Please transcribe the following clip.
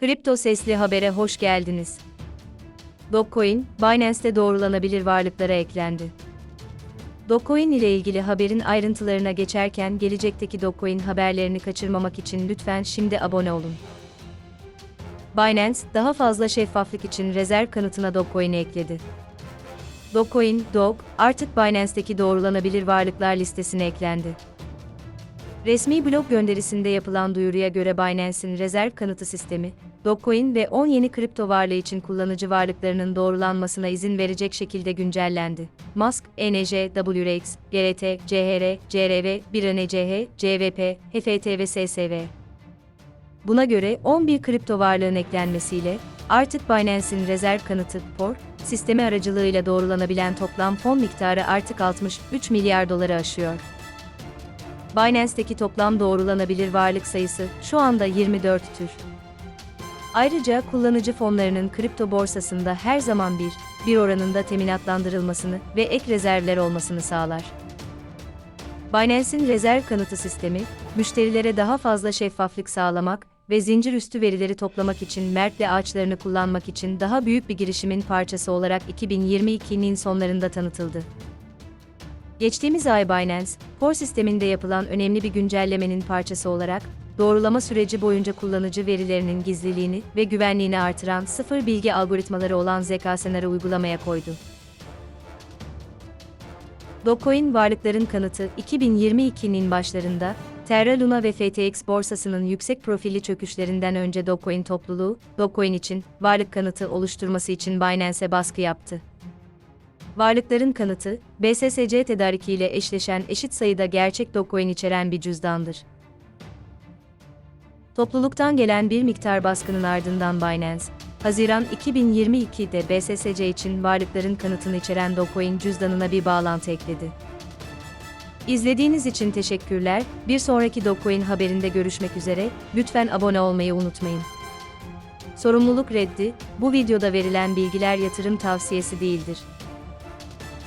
Kripto Sesli Haber'e hoş geldiniz. Dogecoin, Binance'te doğrulanabilir varlıklara eklendi. Dogecoin ile ilgili haberin ayrıntılarına geçerken gelecekteki Dogecoin haberlerini kaçırmamak için lütfen şimdi abone olun. Binance, daha fazla şeffaflık için rezerv kanıtına Dogecoin'i ekledi. Dogecoin, Dog, artık Binance'deki doğrulanabilir varlıklar listesine eklendi. Resmi blog gönderisinde yapılan duyuruya göre Binance'in rezerv kanıtı sistemi, Dogecoin ve 10 yeni kripto varlığı için kullanıcı varlıklarının doğrulanmasına izin verecek şekilde güncellendi. Musk, NJ, WRX, GRT, CHR, CRV, 1NCH, CVP, HFT ve SSV. Buna göre 11 kripto varlığın eklenmesiyle, artık Binance'in rezerv kanıtı, POR, sistemi aracılığıyla doğrulanabilen toplam fon miktarı artık 63 milyar doları aşıyor. Binance'teki toplam doğrulanabilir varlık sayısı şu anda 24 tür. Ayrıca kullanıcı fonlarının kripto borsasında her zaman bir, bir oranında teminatlandırılmasını ve ek rezervler olmasını sağlar. Binance'in rezerv kanıtı sistemi, müşterilere daha fazla şeffaflık sağlamak ve zincir üstü verileri toplamak için Merkle ağaçlarını kullanmak için daha büyük bir girişimin parçası olarak 2022'nin sonlarında tanıtıldı. Geçtiğimiz ay Binance, POR sisteminde yapılan önemli bir güncellemenin parçası olarak, doğrulama süreci boyunca kullanıcı verilerinin gizliliğini ve güvenliğini artıran sıfır bilgi algoritmaları olan ZK-Senar'ı uygulamaya koydu. Dogecoin varlıkların kanıtı 2022'nin başlarında, Terra Luna ve FTX borsasının yüksek profilli çöküşlerinden önce Dogecoin topluluğu, Dogecoin için varlık kanıtı oluşturması için Binance'e baskı yaptı. Varlıkların kanıtı, BSSC tedarikiyle eşleşen eşit sayıda gerçek Dogecoin içeren bir cüzdandır. Topluluktan gelen bir miktar baskının ardından Binance, Haziran 2022'de BSSC için varlıkların kanıtını içeren Dogecoin cüzdanına bir bağlantı ekledi. İzlediğiniz için teşekkürler. Bir sonraki Dogecoin haberinde görüşmek üzere. Lütfen abone olmayı unutmayın. Sorumluluk reddi, bu videoda verilen bilgiler yatırım tavsiyesi değildir.